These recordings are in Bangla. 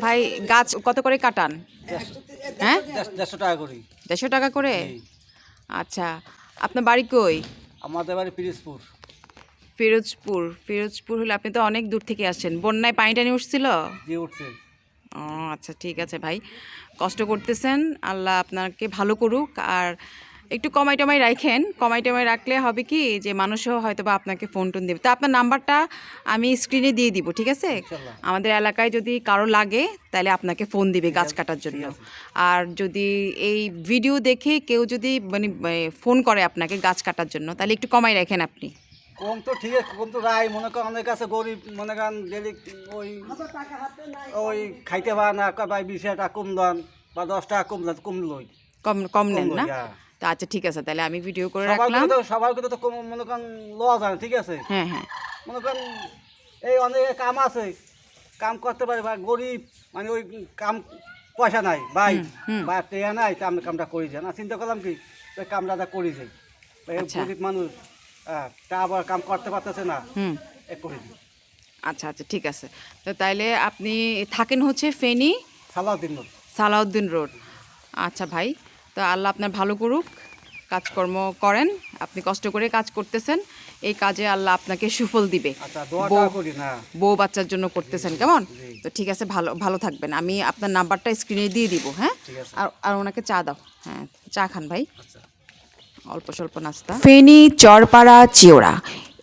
ভাই গাছ কত করে কাটান? হ্যাঁ? দেড়শো টাকা করি। দেড়শো টাকা করে? আচ্ছা আপনার বাড়ি কই? আমাদের বাড়ি পিরিজপুর। ফিরোজপুর। ফিরোজপুর হলে আপনি তো অনেক দূর থেকে আসছেন। বন্যায় পানি টানি উঠছিল? উঠছে। ও আচ্ছা ঠিক আছে ভাই। কষ্ট করতেছেন। আল্লাহ আপনাকে ভালো করুক। আর একটু কমাই টমাই রাখেন। কমাই টমাই রাখলে হবে কি যে মানুষও হয়তো বা আপনাকে ফোন টোন দেবে। তো আপনার নাম্বারটা আমি স্ক্রিনে দিয়ে দিব ঠিক আছে? আমাদের এলাকায় যদি কারও লাগে তাহলে আপনাকে ফোন দিবে গাছ কাটার জন্য। আর যদি এই ভিডিও দেখে কেউ যদি মানে ফোন করে আপনাকে গাছ কাটার জন্য তাহলে একটু কমাই রাখেন আপনি। কম তো ঠিক আছে কম তো রায় মনে করেন অনেক আছে গরিব মনে করেন ডেলি ওই ওই খাইতে পারে না বিশ টাকা কম দেন বা দশ টাকা কম দেন কম লই। কম কম নেন না? হ্যাঁ। তো আচ্ছা ঠিক আছে তাহলে আমি ভিডিও করে রাখলাম। সবার কথা তো মনে করেন লওয়া যায় ঠিক আছে? হ্যাঁ হ্যাঁ। মনে করেন এই অনেক কাম আছে কাম করতে পারে বা গরিব মানে ওই কাম পয়সা নাই ভাই বা টেয়া নাই তা আমি কামটা করি যাই না চিন্তা করলাম কি ওই কামটা করি যাই। আচ্ছা। গরিব মানুষ হ্যাঁ তা আবার কাম করতে পারতেছে না হুম। এ করে দিই। আচ্ছা আচ্ছা ঠিক আছে। তো তাইলে আপনি থাকেন হচ্ছে ফেনী? সালাউদ্দিন মোড়। সালাউদ্দিন রোড। আচ্ছা ভাই। তো আল্লাহ আপনার ভালো করুক কাজকর্ম করেন আপনি কষ্ট করে কাজ করতেছেন এই কাজে আল্লাহ আপনাকে সুফল দিবে। আচ্ছা বউ- বউ বাচ্চার জন্য করতেছেন কেমন? তো ঠিক আছে ভালো ভালো থাকবেন। আমি আপনার নাম্বারটা স্ক্রিনে দিয়ে দিব হ্যাঁ? আর আর ওনাকে চা দাও হ্যাঁ চা খান ভাই। আচ্ছা। অল্প স্বল্প নাস্তা। ফেনি চরপাড়া চিওড়া।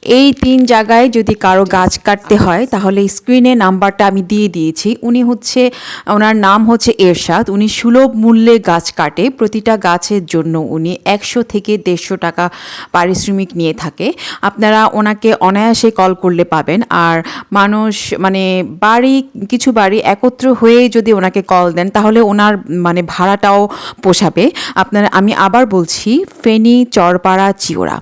এই তিন জায়গায় যদি কারও গাছ কাটতে হয়, তাহলে স্ক্রিনে নাম্বারটা আমি দিয়ে দিয়েছি। উনি হচ্ছে, ওনার নাম হচ্ছে এরশাদ। উনি সুলভ মূল্যে গাছ কাটে। প্রতিটা গাছের জন্য উনি একশো থেকে দেড়শো টাকা পারিশ্রমিক নিয়ে থাকে। আপনারা ওনাকে অনায়াসে কল করলে পাবেন। আর মানুষ মানে বাড়ি, কিছু বাড়ি একত্র হয়ে যদি ওনাকে কল দেন, তাহলে ওনার মানে ভাড়াটাও পোষাবে। আপনারা, আমি আবার বলছি, ফেনী, চরপাড়া, চিওড়া।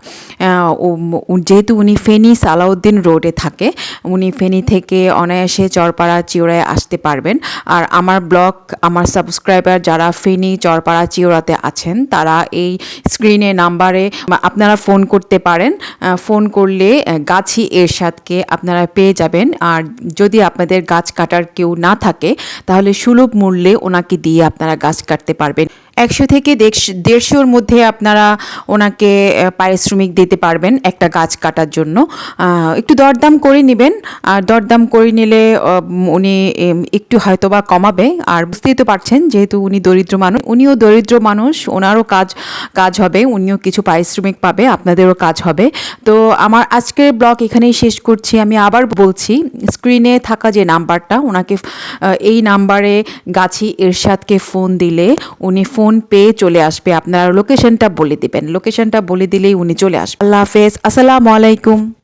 যেহেতু উনি ফেনী সালাউদ্দিন রোডে থাকে, উনি ফেনী থেকে অনায়াসে চরপাড়া চিওড়ায় আসতে পারবেন। আর আমার ব্লগ, আমার সাবস্ক্রাইবার যারা ফেনী চরপাড়া চিওড়াতে আছেন, তারা এই স্ক্রিনে নাম্বারে আপনারা ফোন করতে পারেন। ফোন করলে গাছি এরশাদকে আপনারা পেয়ে যাবেন। আর যদি আপনাদের গাছ কাটার কেউ না থাকে, তাহলে সুলভ মূল্যে ওনাকে দিয়ে আপনারা গাছ কাটতে পারবেন। একশো থেকে দেড়শ- দেড়শোর মধ্যে আপনারা ওনাকে পারিশ্রমিক দিতে পারবেন একটা গাছ কাটার জন্য। একটু দরদাম করে নেবেন। আর দরদাম করে নিলে উনি একটু হয়তো বা কমাবে। আর বুঝতেই তো পারছেন, যেহেতু উনি দরিদ্র মানুষ, উনিও দরিদ্র মানুষ, ওনারও কাজ কাজ হবে, উনিও কিছু পারিশ্রমিক পাবে, আপনাদেরও কাজ হবে। তো আমার আজকের ব্লগ এখানেই শেষ করছি। আমি আবার বলছি, স্ক্রিনে থাকা যে নাম্বারটা, ওনাকে এই নাম্বারে গাছি এরশাদকে ফোন দিলে উনি ফোন পেয়ে চলে আসবে। আপনারা লোকেশনটা বলে দিবেন। লোকেশনটা বলে দিলেই উনি চলে আসবে। আল্লাহ হাফেজ। আসসালামু আলাইকুম।